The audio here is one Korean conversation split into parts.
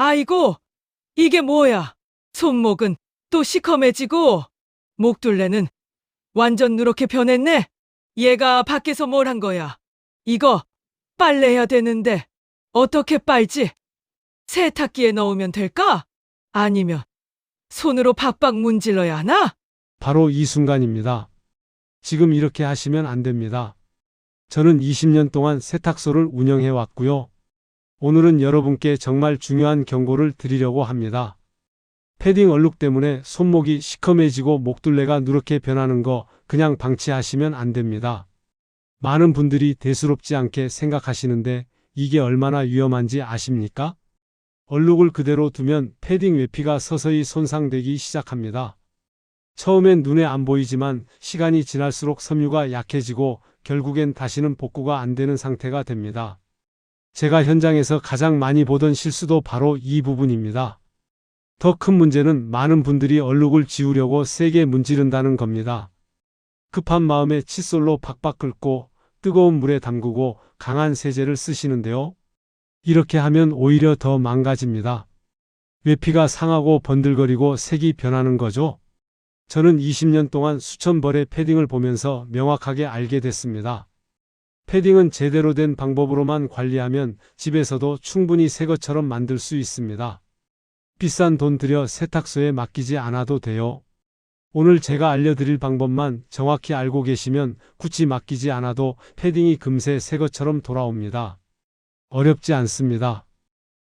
아이고, 이게 뭐야? 손목은 또 시커매지고, 목둘레는 완전 누렇게 변했네? 얘가 밖에서 뭘 한 거야? 이거 빨래해야 되는데, 어떻게 빨지? 세탁기에 넣으면 될까? 아니면 손으로 박박 문질러야 하나? 바로 이 순간입니다. 지금 이렇게 하시면 안 됩니다. 저는 20년 동안 세탁소를 운영해 왔고요. 오늘은 여러분께 정말 중요한 경고를 드리려고 합니다. 패딩 얼룩 때문에 손목이 시커매지고 목둘레가 누렇게 변하는 거 그냥 방치하시면 안 됩니다. 많은 분들이 대수롭지 않게 생각하시는데 이게 얼마나 위험한지 아십니까? 얼룩을 그대로 두면 패딩 외피가 서서히 손상되기 시작합니다. 처음엔 눈에 안 보이지만 시간이 지날수록 섬유가 약해지고 결국엔 다시는 복구가 안 되는 상태가 됩니다. 제가 현장에서 가장 많이 보던 실수도 바로 이 부분입니다. 더 큰 문제는 많은 분들이 얼룩을 지우려고 세게 문지른다는 겁니다. 급한 마음에 칫솔로 박박 긁고 뜨거운 물에 담그고 강한 세제를 쓰시는데요. 이렇게 하면 오히려 더 망가집니다. 외피가 상하고 번들거리고 색이 변하는 거죠. 저는 20년 동안 수천 벌의 패딩을 보면서 명확하게 알게 됐습니다. 패딩은 제대로 된 방법으로만 관리하면 집에서도 충분히 새 것처럼 만들 수 있습니다. 비싼 돈 들여 세탁소에 맡기지 않아도 돼요. 오늘 제가 알려드릴 방법만 정확히 알고 계시면 굳이 맡기지 않아도 패딩이 금세 새 것처럼 돌아옵니다. 어렵지 않습니다.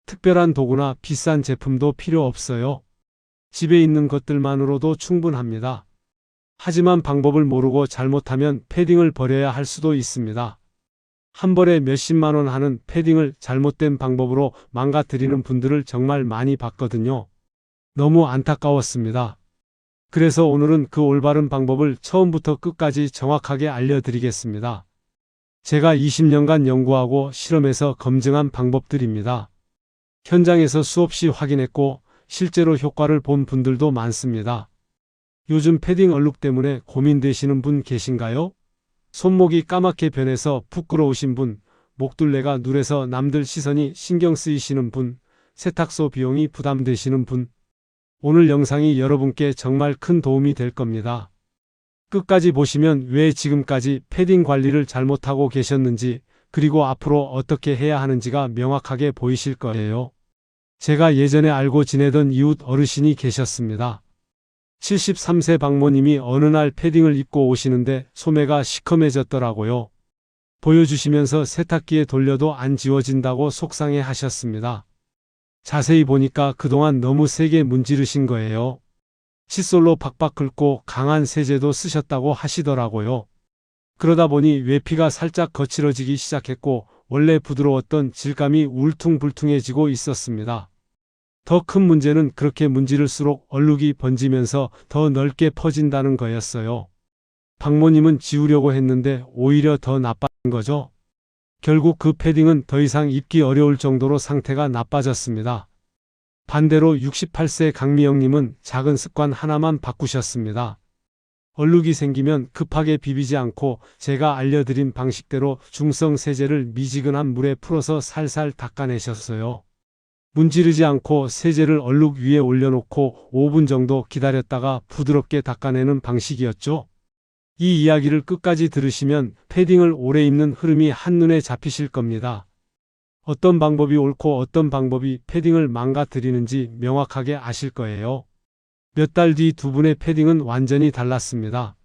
특별한 도구나 비싼 제품도 필요 없어요. 집에 있는 것들만으로도 충분합니다. 하지만 방법을 모르고 잘못하면 패딩을 버려야 할 수도 있습니다. 한 벌에 몇십만 원 하는 패딩을 잘못된 방법으로 망가뜨리는 분들을 정말 많이 봤거든요. 너무 안타까웠습니다. 그래서 오늘은 그 올바른 방법을 처음부터 끝까지 정확하게 알려드리겠습니다. 제가 20년간 연구하고 실험해서 검증한 방법들입니다. 현장에서 수없이 확인했고 실제로 효과를 본 분들도 많습니다. 요즘 패딩 얼룩 때문에 고민되시는 분 계신가요? 손목이 까맣게 변해서 부끄러우신 분, 목둘레가 누래서 남들 시선이 신경 쓰이시는 분, 세탁소 비용이 부담되시는 분. 오늘 영상이 여러분께 정말 큰 도움이 될 겁니다. 끝까지 보시면 왜 지금까지 패딩 관리를 잘못하고 계셨는지, 그리고 앞으로 어떻게 해야 하는지가 명확하게 보이실 거예요. 제가 예전에 알고 지내던 이웃 어르신이 계셨습니다. 73세 박모님이 어느 날 패딩을 입고 오시는데 소매가 시커매졌더라고요. 보여주시면서 세탁기에 돌려도 안 지워진다고 속상해 하셨습니다. 자세히 보니까 그동안 너무 세게 문지르신 거예요. 칫솔로 박박 긁고 강한 세제도 쓰셨다고 하시더라고요. 그러다 보니 외피가 살짝 거칠어지기 시작했고 원래 부드러웠던 질감이 울퉁불퉁해지고 있었습니다. 더 큰 문제는 그렇게 문지를수록 얼룩이 번지면서 더 넓게 퍼진다는 거였어요. 박모님은 지우려고 했는데 오히려 더 나빠진 거죠. 결국 그 패딩은 더 이상 입기 어려울 정도로 상태가 나빠졌습니다. 반대로 68세 강미영님은 작은 습관 하나만 바꾸셨습니다. 얼룩이 생기면 급하게 비비지 않고 제가 알려드린 방식대로 중성 세제를 미지근한 물에 풀어서 살살 닦아내셨어요. 문지르지 않고 세제를 얼룩 위에 올려놓고 5분 정도 기다렸다가 부드럽게 닦아내는 방식이었죠. 이 이야기를 끝까지 들으시면 패딩을 오래 입는 흐름이 한눈에 잡히실 겁니다. 어떤 방법이 옳고 어떤 방법이 패딩을 망가뜨리는지 명확하게 아실 거예요. 몇 달 뒤 두 분의 패딩은 완전히 달랐습니다.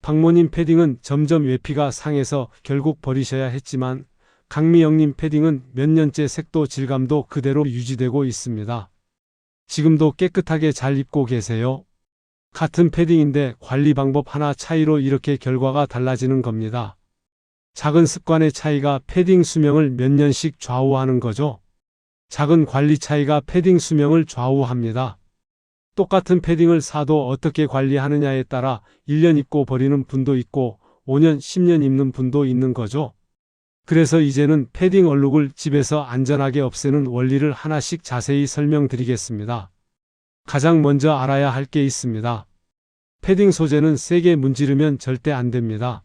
박모님 패딩은 점점 외피가 상해서 결국 버리셔야 했지만 강미영님 패딩은 몇 년째 색도 질감도 그대로 유지되고 있습니다. 지금도 깨끗하게 잘 입고 계세요. 같은 패딩인데 관리 방법 하나 차이로 이렇게 결과가 달라지는 겁니다. 작은 습관의 차이가 패딩 수명을 몇 년씩 좌우하는 거죠. 작은 관리 차이가 패딩 수명을 좌우합니다. 똑같은 패딩을 사도 어떻게 관리하느냐에 따라 1년 입고 버리는 분도 있고 5년, 10년 입는 분도 있는 거죠. 그래서 이제는 패딩 얼룩을 집에서 안전하게 없애는 원리를 하나씩 자세히 설명드리겠습니다. 가장 먼저 알아야 할 게 있습니다. 패딩 소재는 세게 문지르면 절대 안 됩니다.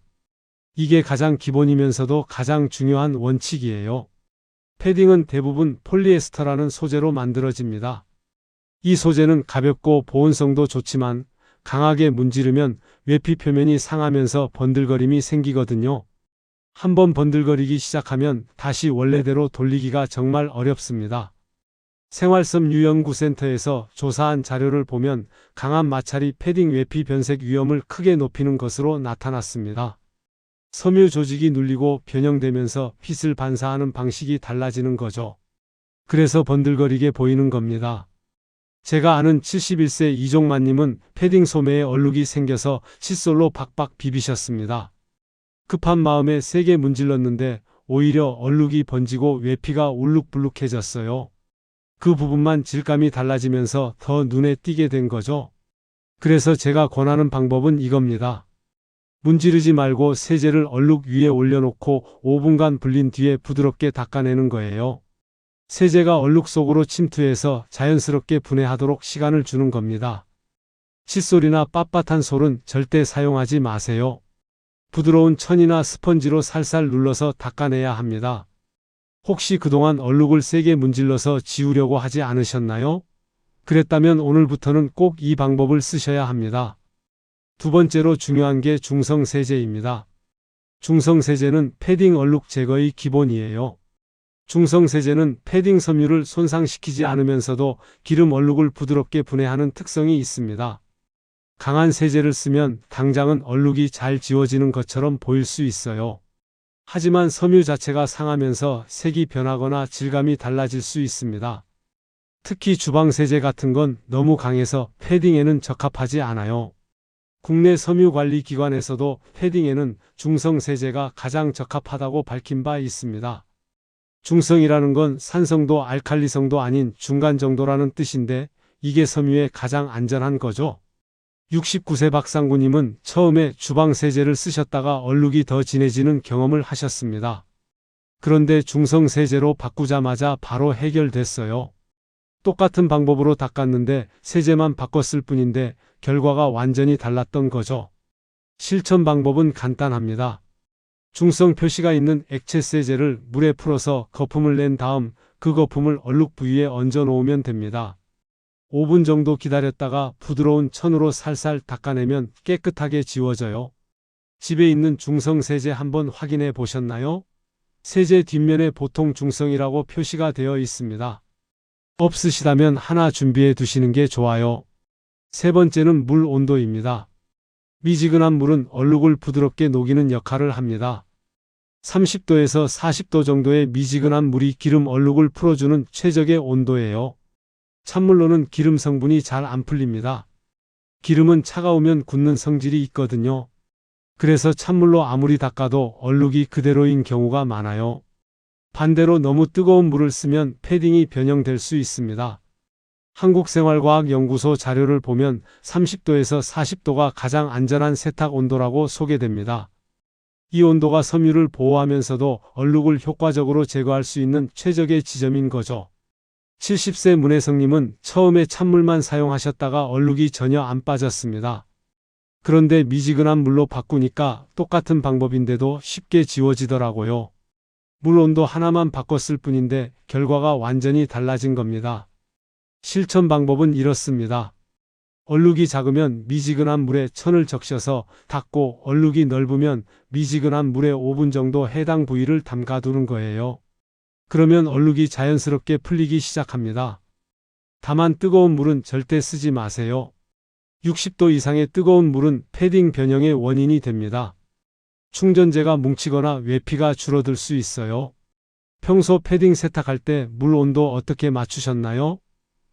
이게 가장 기본이면서도 가장 중요한 원칙이에요. 패딩은 대부분 폴리에스터라는 소재로 만들어집니다. 이 소재는 가볍고 보온성도 좋지만 강하게 문지르면 외피 표면이 상하면서 번들거림이 생기거든요. 한번 번들거리기 시작하면 다시 원래대로 돌리기가 정말 어렵습니다. 생활섬 유연구센터에서 조사한 자료를 보면 강한 마찰이 패딩 외피 변색 위험을 크게 높이는 것으로 나타났습니다. 섬유 조직이 눌리고 변형되면서 빛을 반사하는 방식이 달라지는 거죠. 그래서 번들거리게 보이는 겁니다. 제가 아는 71세 이종만님은 패딩 소매에 얼룩이 생겨서 칫솔로 박박 비비셨습니다. 급한 마음에 세게 문질렀는데 오히려 얼룩이 번지고 외피가 울룩불룩해졌어요. 그 부분만 질감이 달라지면서 더 눈에 띄게 된 거죠. 그래서 제가 권하는 방법은 이겁니다. 문지르지 말고 세제를 얼룩 위에 올려놓고 5분간 불린 뒤에 부드럽게 닦아내는 거예요. 세제가 얼룩 속으로 침투해서 자연스럽게 분해하도록 시간을 주는 겁니다. 칫솔이나 빳빳한 솔은 절대 사용하지 마세요. 부드러운 천이나 스펀지로 살살 눌러서 닦아내야 합니다. 혹시 그동안 얼룩을 세게 문질러서 지우려고 하지 않으셨나요? 그랬다면 오늘부터는 꼭 이 방법을 쓰셔야 합니다. 두 번째로 중요한 게 중성세제입니다. 중성세제는 패딩 얼룩 제거의 기본이에요. 중성세제는 패딩 섬유를 손상시키지 않으면서도 기름 얼룩을 부드럽게 분해하는 특성이 있습니다. 강한 세제를 쓰면 당장은 얼룩이 잘 지워지는 것처럼 보일 수 있어요. 하지만 섬유 자체가 상하면서 색이 변하거나 질감이 달라질 수 있습니다. 특히 주방세제 같은 건 너무 강해서 패딩에는 적합하지 않아요. 국내 섬유관리기관에서도 패딩에는 중성세제가 가장 적합하다고 밝힌 바 있습니다. 중성이라는 건 산성도 알칼리성도 아닌 중간 정도라는 뜻인데 이게 섬유에 가장 안전한 거죠. 69세 박상구님은 처음에 주방세제를 쓰셨다가 얼룩이 더 진해지는 경험을 하셨습니다. 그런데 중성세제로 바꾸자마자 바로 해결됐어요. 똑같은 방법으로 닦았는데 세제만 바꿨을 뿐인데 결과가 완전히 달랐던 거죠. 실천 방법은 간단합니다. 중성 표시가 있는 액체 세제를 물에 풀어서 거품을 낸 다음 그 거품을 얼룩 부위에 얹어 놓으면 됩니다. 5분 정도 기다렸다가 부드러운 천으로 살살 닦아내면 깨끗하게 지워져요. 집에 있는 중성 세제 한번 확인해 보셨나요? 세제 뒷면에 보통 중성이라고 표시가 되어 있습니다. 없으시다면 하나 준비해 두시는 게 좋아요. 세 번째는 물 온도입니다. 미지근한 물은 얼룩을 부드럽게 녹이는 역할을 합니다. 30도에서 40도 정도의 미지근한 물이 기름 얼룩을 풀어주는 최적의 온도예요. 찬물로는 기름 성분이 잘 안 풀립니다. 기름은 차가우면 굳는 성질이 있거든요. 그래서 찬물로 아무리 닦아도 얼룩이 그대로인 경우가 많아요. 반대로 너무 뜨거운 물을 쓰면 패딩이 변형될 수 있습니다. 한국생활과학연구소 자료를 보면 30도에서 40도가 가장 안전한 세탁 온도라고 소개됩니다. 이 온도가 섬유를 보호하면서도 얼룩을 효과적으로 제거할 수 있는 최적의 지점인 거죠. 70세 문혜성님은 처음에 찬물만 사용하셨다가 얼룩이 전혀 안 빠졌습니다. 그런데 미지근한 물로 바꾸니까 똑같은 방법인데도 쉽게 지워지더라고요. 물 온도 하나만 바꿨을 뿐인데 결과가 완전히 달라진 겁니다. 실천 방법은 이렇습니다. 얼룩이 작으면 미지근한 물에 천을 적셔서 닦고 얼룩이 넓으면 미지근한 물에 5분 정도 해당 부위를 담가두는 거예요. 그러면 얼룩이 자연스럽게 풀리기 시작합니다. 다만 뜨거운 물은 절대 쓰지 마세요. 60도 이상의 뜨거운 물은 패딩 변형의 원인이 됩니다. 충전재가 뭉치거나 외피가 줄어들 수 있어요. 평소 패딩 세탁할 때 물 온도 어떻게 맞추셨나요?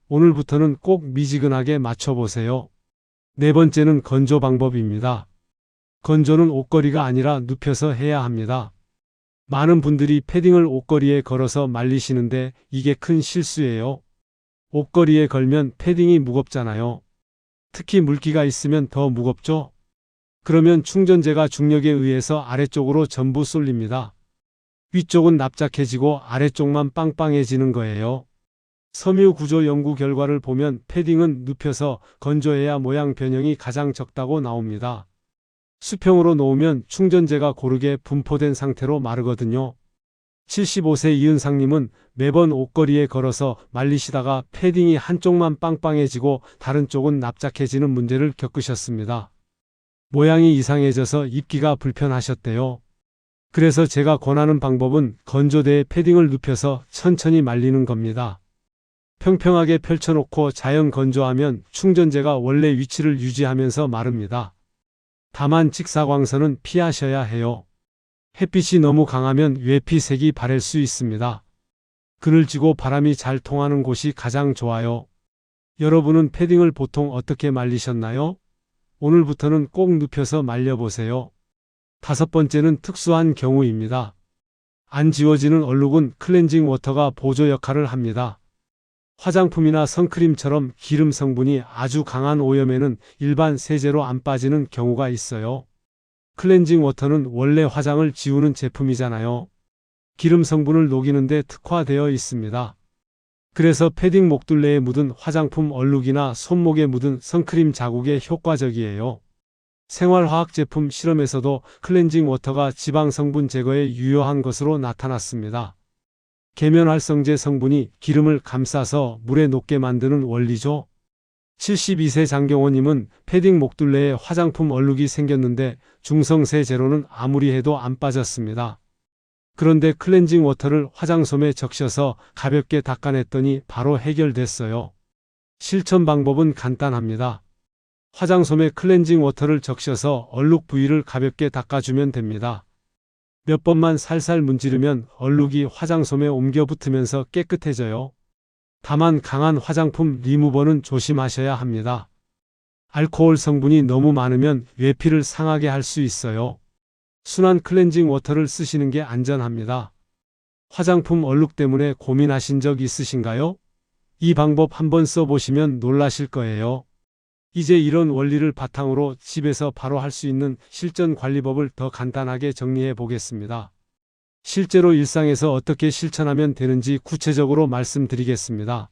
오늘부터는 꼭 미지근하게 맞춰보세요. 네 번째는 건조 방법입니다. 건조는 옷걸이가 아니라 눕혀서 해야 합니다. 많은 분들이 패딩을 옷걸이에 걸어서 말리시는데 이게 큰 실수예요. 옷걸이에 걸면 패딩이 무겁잖아요. 특히 물기가 있으면 더 무겁죠? 그러면 충전재가 중력에 의해서 아래쪽으로 전부 쏠립니다. 위쪽은 납작해지고 아래쪽만 빵빵해지는 거예요. 섬유 구조 연구 결과를 보면 패딩은 눕혀서 건조해야 모양 변형이 가장 적다고 나옵니다. 수평으로 놓으면 충전재가 고르게 분포된 상태로 마르거든요. 75세 이은상님은 매번 옷걸이에 걸어서 말리시다가 패딩이 한쪽만 빵빵해지고 다른 쪽은 납작해지는 문제를 겪으셨습니다. 모양이 이상해져서 입기가 불편하셨대요. 그래서 제가 권하는 방법은 건조대에 패딩을 눕혀서 천천히 말리는 겁니다. 평평하게 펼쳐놓고 자연 건조하면 충전재가 원래 위치를 유지하면서 마릅니다. 다만 직사광선은 피하셔야 해요. 햇빛이 너무 강하면 외피색이 바랠 수 있습니다. 그늘 지고 바람이 잘 통하는 곳이 가장 좋아요. 여러분은 패딩을 보통 어떻게 말리셨나요? 오늘부터는 꼭 눕혀서 말려보세요. 다섯 번째는 특수한 경우입니다. 안 지워지는 얼룩은 클렌징 워터가 보조 역할을 합니다. 화장품이나 선크림처럼 기름 성분이 아주 강한 오염에는 일반 세제로 안 빠지는 경우가 있어요. 클렌징 워터는 원래 화장을 지우는 제품이잖아요. 기름 성분을 녹이는데 특화되어 있습니다. 그래서 패딩 목둘레에 묻은 화장품 얼룩이나 손목에 묻은 선크림 자국에 효과적이에요. 생활화학 제품 실험에서도 클렌징 워터가 지방 성분 제거에 유효한 것으로 나타났습니다. 계면활성제 성분이 기름을 감싸서 물에 녹게 만드는 원리죠. 72세 장경호님은 패딩 목둘레에 화장품 얼룩이 생겼는데 중성세 제로는 아무리 해도 안 빠졌습니다. 그런데 클렌징 워터를 화장솜에 적셔서 가볍게 닦아냈더니 바로 해결됐어요. 실천 방법은 간단합니다. 화장솜에 클렌징 워터를 적셔서 얼룩 부위를 가볍게 닦아주면 됩니다. 몇 번만 살살 문지르면 얼룩이 화장솜에 옮겨 붙으면서 깨끗해져요. 다만 강한 화장품 리무버는 조심하셔야 합니다. 알코올 성분이 너무 많으면 외피를 상하게 할 수 있어요. 순한 클렌징 워터를 쓰시는 게 안전합니다. 화장품 얼룩 때문에 고민하신 적 있으신가요? 이 방법 한번 써보시면 놀라실 거예요. 이제 이런 원리를 바탕으로 집에서 바로 할 수 있는 실전 관리법을 더 간단하게 정리해 보겠습니다. 실제로 일상에서 어떻게 실천하면 되는지 구체적으로 말씀드리겠습니다.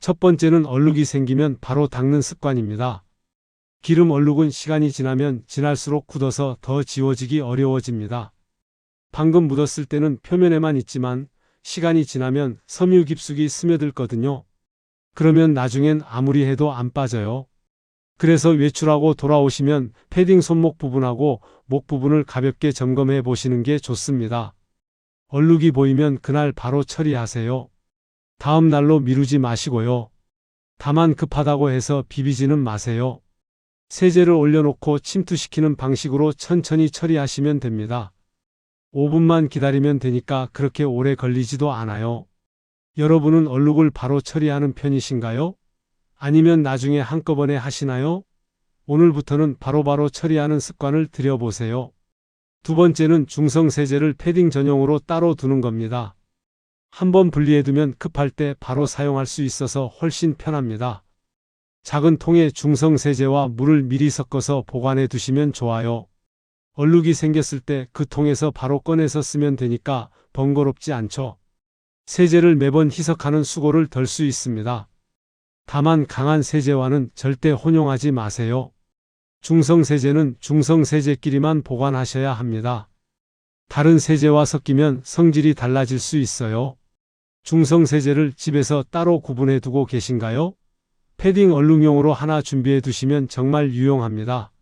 첫 번째는 얼룩이 생기면 바로 닦는 습관입니다. 기름 얼룩은 시간이 지나면 지날수록 굳어서 더 지워지기 어려워집니다. 방금 묻었을 때는 표면에만 있지만 시간이 지나면 섬유 깊숙이 스며들거든요. 그러면 나중엔 아무리 해도 안 빠져요. 그래서 외출하고 돌아오시면 패딩 손목 부분하고 목 부분을 가볍게 점검해 보시는 게 좋습니다. 얼룩이 보이면 그날 바로 처리하세요. 다음 날로 미루지 마시고요. 다만 급하다고 해서 비비지는 마세요. 세제를 올려놓고 침투시키는 방식으로 천천히 처리하시면 됩니다. 5분만 기다리면 되니까 그렇게 오래 걸리지도 않아요. 여러분은 얼룩을 바로 처리하는 편이신가요? 아니면 나중에 한꺼번에 하시나요? 오늘부터는 바로바로 처리하는 습관을 들여보세요. 두 번째는 중성세제를 패딩 전용으로 따로 두는 겁니다. 한번 분리해두면 급할 때 바로 사용할 수 있어서 훨씬 편합니다. 작은 통에 중성세제와 물을 미리 섞어서 보관해 두시면 좋아요. 얼룩이 생겼을 때 그 통에서 바로 꺼내서 쓰면 되니까 번거롭지 않죠. 세제를 매번 희석하는 수고를 덜 수 있습니다. 다만 강한 세제와는 절대 혼용하지 마세요. 중성세제는 중성세제끼리만 보관하셔야 합니다. 다른 세제와 섞이면 성질이 달라질 수 있어요. 중성세제를 집에서 따로 구분해 두고 계신가요? 패딩 얼룩용으로 하나 준비해 두시면 정말 유용합니다.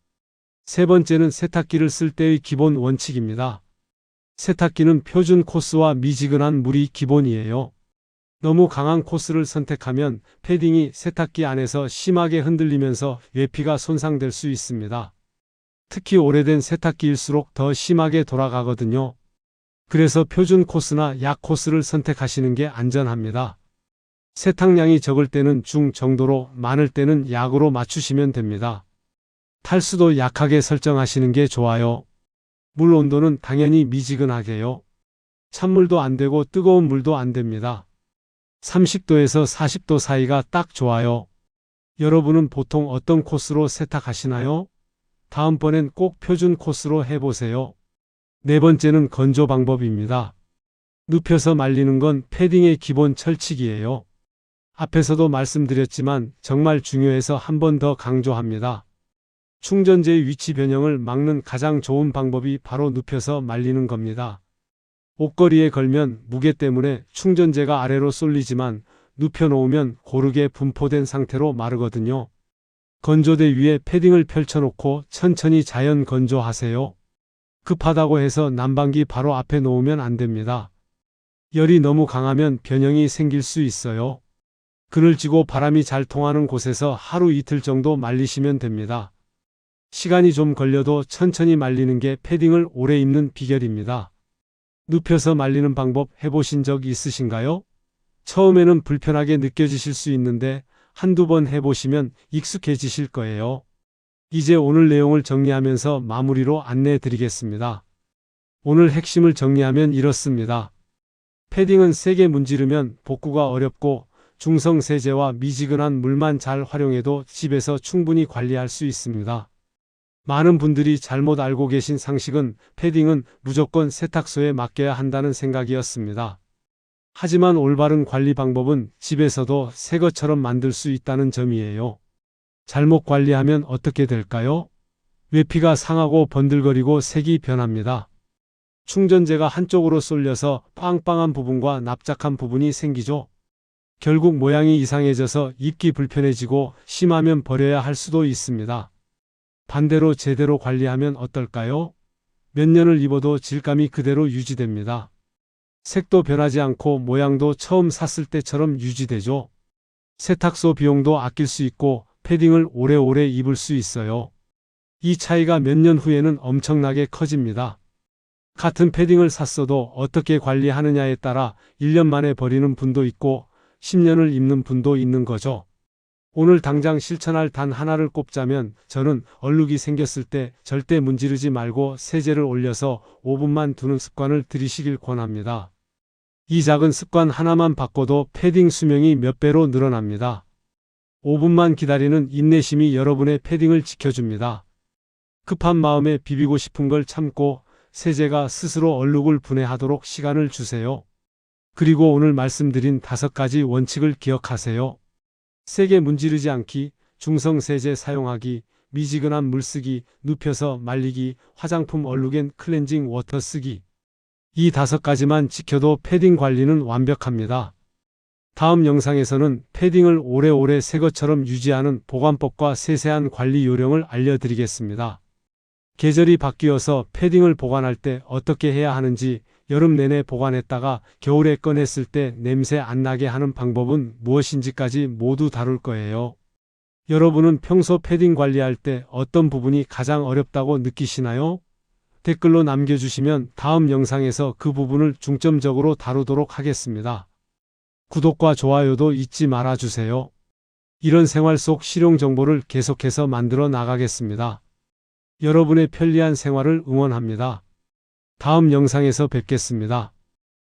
세 번째는 세탁기를 쓸 때의 기본 원칙입니다. 세탁기는 표준 코스와 미지근한 물이 기본이에요. 너무 강한 코스를 선택하면 패딩이 세탁기 안에서 심하게 흔들리면서 외피가 손상될 수 있습니다. 특히 오래된 세탁기일수록 더 심하게 돌아가거든요. 그래서 표준 코스나 약 코스를 선택하시는 게 안전합니다. 세탁량이 적을 때는 중 정도로 많을 때는 약으로 맞추시면 됩니다. 탈수도 약하게 설정하시는 게 좋아요. 물 온도는 당연히 미지근하게요. 찬물도 안 되고 뜨거운 물도 안 됩니다. 30도에서 40도 사이가 딱 좋아요. 여러분은 보통 어떤 코스로 세탁하시나요? 다음번엔 꼭 표준 코스로 해보세요. 네 번째는 건조 방법입니다. 눕혀서 말리는 건 패딩의 기본 철칙이에요. 앞에서도 말씀드렸지만 정말 중요해서 한 번 더 강조합니다. 충전재의 위치 변형을 막는 가장 좋은 방법이 바로 눕혀서 말리는 겁니다. 옷걸이에 걸면 무게 때문에 충전재가 아래로 쏠리지만 눕혀놓으면 고르게 분포된 상태로 마르거든요. 건조대 위에 패딩을 펼쳐놓고 천천히 자연 건조하세요. 급하다고 해서 난방기 바로 앞에 놓으면 안 됩니다. 열이 너무 강하면 변형이 생길 수 있어요. 그늘 지고 바람이 잘 통하는 곳에서 하루 이틀 정도 말리시면 됩니다. 시간이 좀 걸려도 천천히 말리는 게 패딩을 오래 입는 비결입니다. 눕혀서 말리는 방법 해보신 적 있으신가요? 처음에는 불편하게 느껴지실 수 있는데 한두 번 해보시면 익숙해지실 거예요. 이제 오늘 내용을 정리하면서 마무리로 안내해 드리겠습니다. 오늘 핵심을 정리하면 이렇습니다. 패딩은 세게 문지르면 복구가 어렵고 중성 세제와 미지근한 물만 잘 활용해도 집에서 충분히 관리할 수 있습니다. 많은 분들이 잘못 알고 계신 상식은 패딩은 무조건 세탁소에 맡겨야 한다는 생각이었습니다. 하지만 올바른 관리 방법은 집에서도 새 것처럼 만들 수 있다는 점이에요. 잘못 관리하면 어떻게 될까요? 외피가 상하고 번들거리고 색이 변합니다. 충전재가 한쪽으로 쏠려서 빵빵한 부분과 납작한 부분이 생기죠. 결국 모양이 이상해져서 입기 불편해지고 심하면 버려야 할 수도 있습니다. 반대로 제대로 관리하면 어떨까요? 몇 년을 입어도 질감이 그대로 유지됩니다. 색도 변하지 않고 모양도 처음 샀을 때처럼 유지되죠. 세탁소 비용도 아낄 수 있고 패딩을 오래오래 입을 수 있어요. 이 차이가 몇 년 후에는 엄청나게 커집니다. 같은 패딩을 샀어도 어떻게 관리하느냐에 따라 1년 만에 버리는 분도 있고 10년을 입는 분도 있는 거죠. 오늘 당장 실천할 단 하나를 꼽자면 저는 얼룩이 생겼을 때 절대 문지르지 말고 세제를 올려서 5분만 두는 습관을 들이시길 권합니다. 이 작은 습관 하나만 바꿔도 패딩 수명이 몇 배로 늘어납니다. 5분만 기다리는 인내심이 여러분의 패딩을 지켜줍니다. 급한 마음에 비비고 싶은 걸 참고 세제가 스스로 얼룩을 분해하도록 시간을 주세요. 그리고 오늘 말씀드린 다섯 가지 원칙을 기억하세요. 세게 문지르지 않기, 중성 세제 사용하기, 미지근한 물 쓰기, 눕혀서 말리기, 화장품 얼룩엔 클렌징 워터 쓰기. 이 다섯 가지만 지켜도 패딩 관리는 완벽합니다. 다음 영상에서는 패딩을 오래오래 새 것처럼 유지하는 보관법과 세세한 관리 요령을 알려드리겠습니다. 계절이 바뀌어서 패딩을 보관할 때 어떻게 해야 하는지, 여름 내내 보관했다가 겨울에 꺼냈을 때 냄새 안 나게 하는 방법은 무엇인지까지 모두 다룰 거예요. 여러분은 평소 패딩 관리할 때 어떤 부분이 가장 어렵다고 느끼시나요? 댓글로 남겨주시면 다음 영상에서 그 부분을 중점적으로 다루도록 하겠습니다. 구독과 좋아요도 잊지 말아주세요. 이런 생활 속 실용 정보를 계속해서 만들어 나가겠습니다. 여러분의 편리한 생활을 응원합니다. 다음 영상에서 뵙겠습니다.